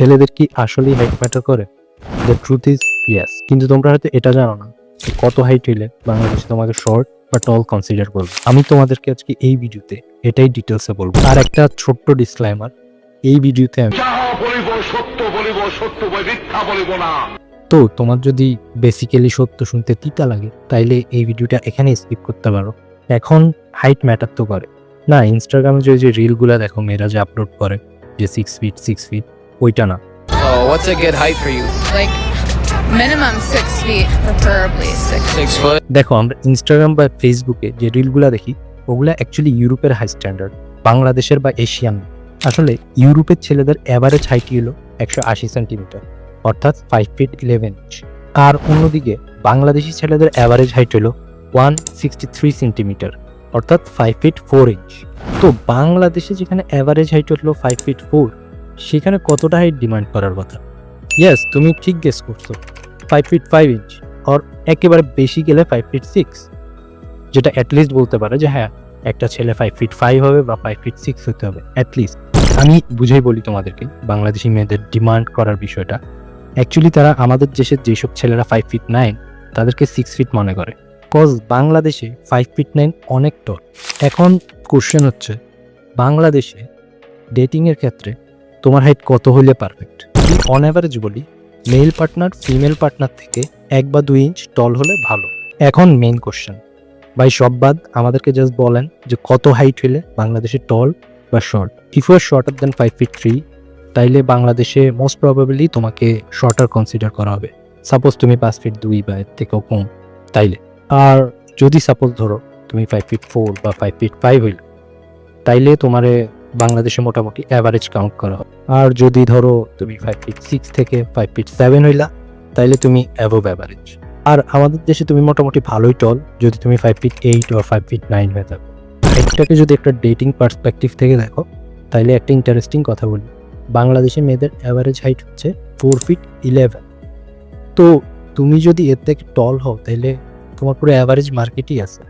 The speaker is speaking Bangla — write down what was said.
ছেলেদের কি আসলেই হাইট ম্যাটার করে? দ্য ট্রুথ ইজ ইয়েস কিন্তু তোমরা হয়তো এটা জানো না কত হাইট হইলে বাংলাদেশে তোমাকে শর্ট বা টল কনসিডার করবে। আমি তোমাদেরকে আজকে এই ভিডিওতে এটাই ডিটেলসে বলব। আর একটা ছোট্ট ডিসক্লাইমার এই ভিডিওতে আমি সত্য বলিব সত্য মিথ্যা বলিব না। তো তোমার যদি বেসিক্যালি সত্য শুনতে তিতা লাগে তাইলে এই ভিডিওটা এখানে স্কিপ করতে পারো। এখন হাইট ম্যাটার তো করে। না ইনস্টাগ্রামে যে যে রিলগুলো দেখো মেয়েরা যে আপলোড করে যে সিক্স ফিট সিক্স ফিট ওইটা না Oh, what's a good height for you? like minimum six feet, preferably six. Six foot. দেখো আমরা ইনস্টাগ্রাম বা ফেসবুকে যে রিলগুলো দেখি ওগুলা অ্যাকচুয়ালি ইউরোপের হাই স্ট্যান্ডার্ড বাংলাদেশের বা এশিয়ান আসলে ইউরোপের ছেলেদের অ্যাভারেজ হাইট হলো একশো আশি সেন্টিমিটার অর্থাৎ ফাইভ ফিট ইলেভেন ইঞ্চ আর অন্যদিকে বাংলাদেশি ছেলেদের অ্যাভারেজ হাইট হলো ওয়ান সিক্সটি থ্রি সেন্টিমিটার অর্থাৎ ফাইভ ফিট ফোর ইঞ্চ তো বাংলাদেশে যেখানে অ্যাভারেজ হাইট হলো ফাইভ ফিট ফোর সেখানে কতটা হাইট ডিমান্ড করার কথা? ইয়েস তুমি ঠিক গেস করছ। ফাইভ ফিট ফাইভ ইঞ্চ আর একেবারে বেশি গেলে ফাইভ ফিট সিক্স যেটা অ্যাটলিস্ট বলতে পারে যে হ্যাঁ একটা ছেলে ফাইভ ফিট ফাইভ হবে বা ফাইভ ফিট সিক্স হতে হবে অ্যাটলিস্ট আমি বুঝেই বলি তোমাদেরকে, বাংলাদেশি মেয়েদের ডিমান্ড করার বিষয়টা। অ্যাকচুয়ালি তারা আমাদের দেশের যেসব ছেলেরা ফাইভ ফিট নাইন তাদেরকে সিক্স ফিট মনে করে। কজ বাংলাদেশে ফাইভ ফিট নাইন অনেক টল এখন কোশ্চেন হচ্ছে, বাংলাদেশে ডেটিংয়ের ক্ষেত্রে তোমার হাইট কত হলে পারফেক্ট আমি অন অ্যাভারেজ বলি মেল পার্টনার ফিমেল পার্টনার থেকে এক বা দুই ইঞ্চ টল হলে ভালো। এখন মেইন কোশ্চেন ভাই, সব বাদ, আমাদেরকে জাস্ট বলেন যে কত হাইট হলে বাংলাদেশে টল বা short if you are shorter than five feet three তাইলে বাংলাদেশে মোস্ট প্রবাবলি তোমাকে শর্টার কনসিডার করা হবে। সাপোজ তুমি পাঁচ ফিট দুই বা এর থেকেও কম, তাইলে। আর যদি সাপোজ ধরো, তুমি ফাইভ ফিট ফোর বা ফাইভ ফিট ফাইভ হইল, তাইলে তোমারে বাংলাদেশে মোটামুটি অ্যাভারেজ কাউন্ট করা হবে আর যদি ধরো তুমি ফাইভ ফিট সিক্স থেকে ফাইভ ফিট সেভেন হইলা, তাইলে তুমি অ্যাভোভ অ্যাভারেজ আর আমাদের দেশে তুমি মোটামুটি ভালোই টল যদি তুমি ফাইভ ফিট এইট বা ফাইভ ফিট নাইন হয়ে থাকো। হাইটটাকে যদি একটা ডেটিং পার্সপেক্টিভ থেকে দেখো, তাইলে একটা ইন্টারেস্টিং কথা বলি। বাংলাদেশে মেয়েদের অ্যাভারেজ হাইট হচ্ছে ফোর ফিট ইলেভেন তো তুমি যদি এর থেকে টল হও তাহলে তোমার পুরো অ্যাভারেজ মার্কেটই আছে।